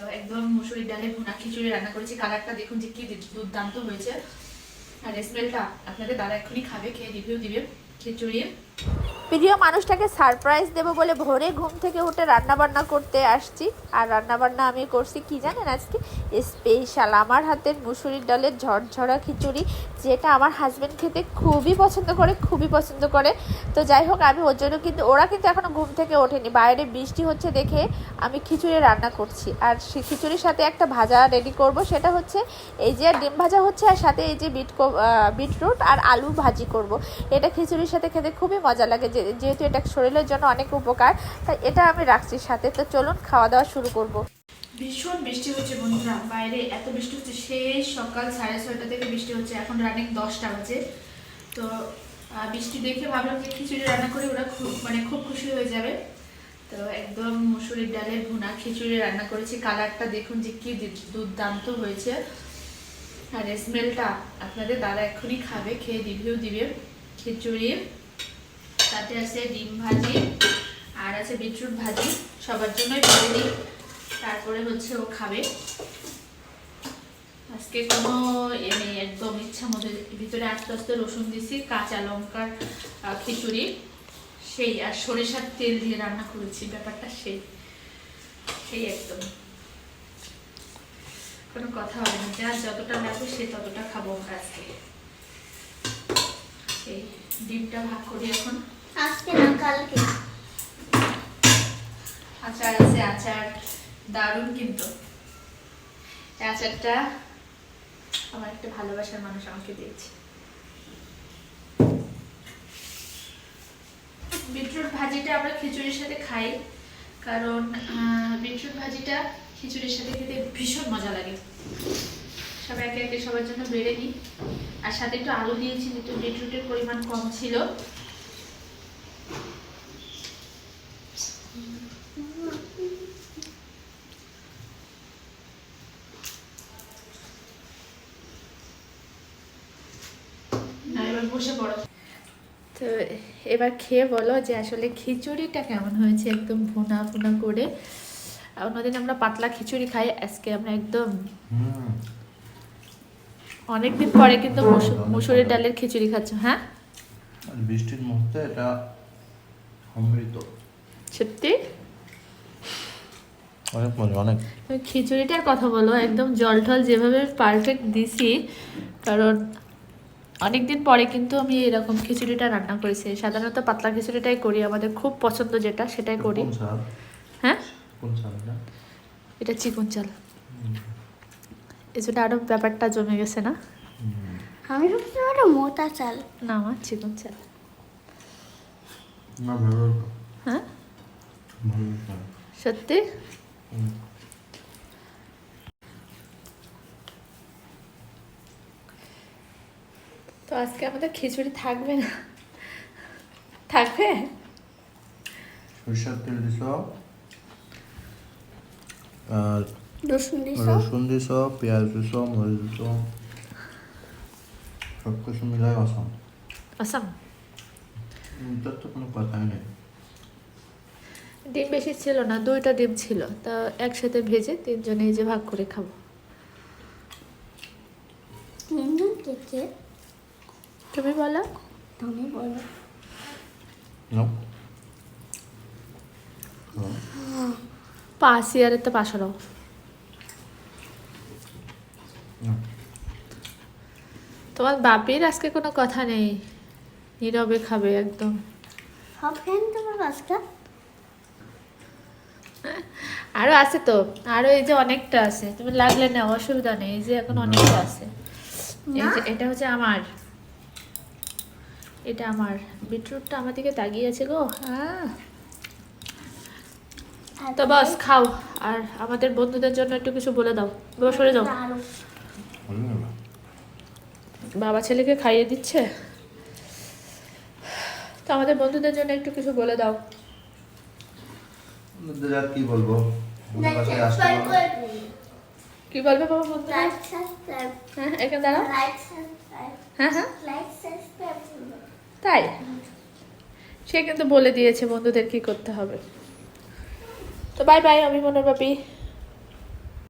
তো একদম মুসুরি ডালে ভুনা খিচুড়ি রান্না করেছি। কালারটা দেখুন যে কি দুর্দান্ত হয়েছে। আর স্মেলটা আপনাদের দাদা এক্ষুনি খাবে, খেয়ে রিভিউ দিবে। খিচুড়ি। প্রিয় মানুষটাকে সারপ্রাইজ দেবো বলে ভোরে ঘুম থেকে উঠে রান্না বান্না করতে আসছি। আর রান্না বান্না আমি করছি কি জানেন আজকে? স্পেশাল আমার হাতের মুসুরির ডালের ঝরঝরা খিচুড়ি, যেটা আমার হাজব্যান্ড খেতে খুবই পছন্দ করে, খুবই পছন্দ করে। তো যাই হোক, আমি ওর জন্য কিন্তু, ওরা কিন্তু এখনও ঘুম থেকে ওঠেনি। বাইরে বৃষ্টি হচ্ছে দেখে আমি খিচুড়ি রান্না করছি। আর সেই খিচুড়ির সাথে একটা ভাজা রেডি করব, সেটা হচ্ছে এই যে ডিম ভাজা হচ্ছে, আর সাথে এই যে বিট বিটরুট আর আলু ভাজি করব। এটা খিচুড়ির সাথে খেতে খুবই মজা লাগে। যে- যেহেতু এটা শরীরের জন্য অনেক উপকার, তাই এটা আমি রাখছি সাথে। তো চলুন, খাওয়া দাওয়া শুরু করব। ভীষণ বৃষ্টি হচ্ছে বন্ধুরা, বাইরে এত বৃষ্টি হচ্ছে সেই সকাল সাড়ে ছয়টা থেকে বৃষ্টি হচ্ছে, এখন রানিং দশটা বাজে। তো বৃষ্টি দেখে ভাবলাম যে খিচুড়ি রান্না করে, ওরা খুব মানে খুব খুশি হয়ে যাবে। তো একদম মুসুরির ডালের ভুনা খিচুড়ি রান্না করেছি, কালারটা দেখুন যে কী দুর্দান্ত হয়েছে। আর স্মেলটা আপনাদের দাদা এক্ষুনি খাবে, খেয়ে রিভিউ দিবে খিচুড়ি। তাতে আছে ডিম ভাজি আর আছে বিটরুট ভাজি, সবার জন্যই ভেজে দিই। তারপরে হচ্ছে ও খাবে। আজকে কোনো এ নেই, একদম ইচ্ছা মতো। ভিতরে আস্তে আস্তে রসুন দিছি, কাঁচা লঙ্কার খিচুড়ি। সেই আর সরিষার তেল দিয়ে রান্না করেছি, ব্যাপারটা সেই। সেই একদম। কোনো কথা হবে না, যা যতটা লাগবে সে ততটা খাব আমরা আজকে। এই ডিমটা ভাগ করি এখন। আজকে না, কালকে। আচার আছে, আচার দারুণ কিন্তু। আচারটা আমার একটা ভালোবাসার মানুষ আমাকে দিয়েছে। বিটরুট ভাজিটা আমরা খিচুড়ির সাথে খাই, কারণ বিটরুট ভাজিটা খিচুড়ির সাথে খেতে ভীষণ মজা লাগে। সব একে একে সবার জন্য বেড়ে নিই। আর সাথে একটু আলু দিয়েছি, যেহেতু বিটরুটের পরিমাণ কম ছিল না এবার বসে পড়ো। তো এবার খেয়ে বলো যে আসলে খিচুড়িটা কেমন হয়েছে একদম ভুনা ভুনা করে। অন্যদিন আমরা পাতলা খিচুড়ি খাই আজকে আমরা একদম অনেকদিন পরে কিন্তু মুসু- মুসুরির ডালের খিচুড়ি খাচ্ছ হ্যাঁ? বৃষ্টির মুহূর্তে এটা অমৃত। সত্যি? অনেক মজা অনেক। খিচুড়িটার কথা বলো একদম জল টল যেভাবে পারফেক্ট দিছি কারণ অনেকদিন পরে কিন্তু আমি এরকম খিচুড়িটা রান্না করেছি। সাধারণত পাতলা খিচুড়িটাই করি আমাদের খুব পছন্দ যেটা সেটাই করি। হ্যাঁ? এটা? এটা চিকন চাল। এই জন্য আরও ব্যাপারটা জমে গেছে না? আমি ভাবছি ওটা মোটা চাল। না আমার চিকন চাল। হ্যাঁ। সত্যি? তো আজকে আমাদের খিচুড়ি থাকবে না। থাকবে? সরিষার তেল দিছ আর রসুন দিছ রসুন দিছ পেঁয়াজ দিছ মরিচ দিছ সব কিছু মিলাই আসাম এটার তো কোনো কথাই নেই। ডিম বেশি ছিল না দুইটা ডিম ছিল। তা একসাথে ভেজে তিনজনে এই যে ভাগ করে খাব। তুমি বলো। তুমি বলো। নাও পাঁচ ইয়ারের তো পাশারও নাও। তোমার বাপির আজকে কোনো কথা নেই। নীরবে খাবে একদম। সব খেয়ে তোমার পাঁচটা আরও আছে তো আরও এই যে অনেকটা আছে। তুমি লাগলে না অসুবিধা নেই এই যে এখন অনেকটা আছে। এই যে এটা হচ্ছে আমার। এটা আমার। বিটরুটটা আমার দিকে তাকিয়ে আছে গো। হ্যাঁ। তো বাস খাও। আর আমাদের বন্ধুদের জন্য একটু কিছু বলে দাও। বাবা সরে যাও। বাবা ছেলেকে খাইয়ে দিচ্ছে। তো আমাদের বন্ধুদের জন্য একটু কিছু বলে দাও। আর কি বলব। কি বলবে বাবা বলতে লাইক হ্যাঁ এখানে দাঁড়াও। হ্যাঁ হ্যাঁ। তাই? সে কিন্তু বলে দিয়েছে বন্ধুদের কি করতে হবে। তো বাই বাই আমি মনে বাপি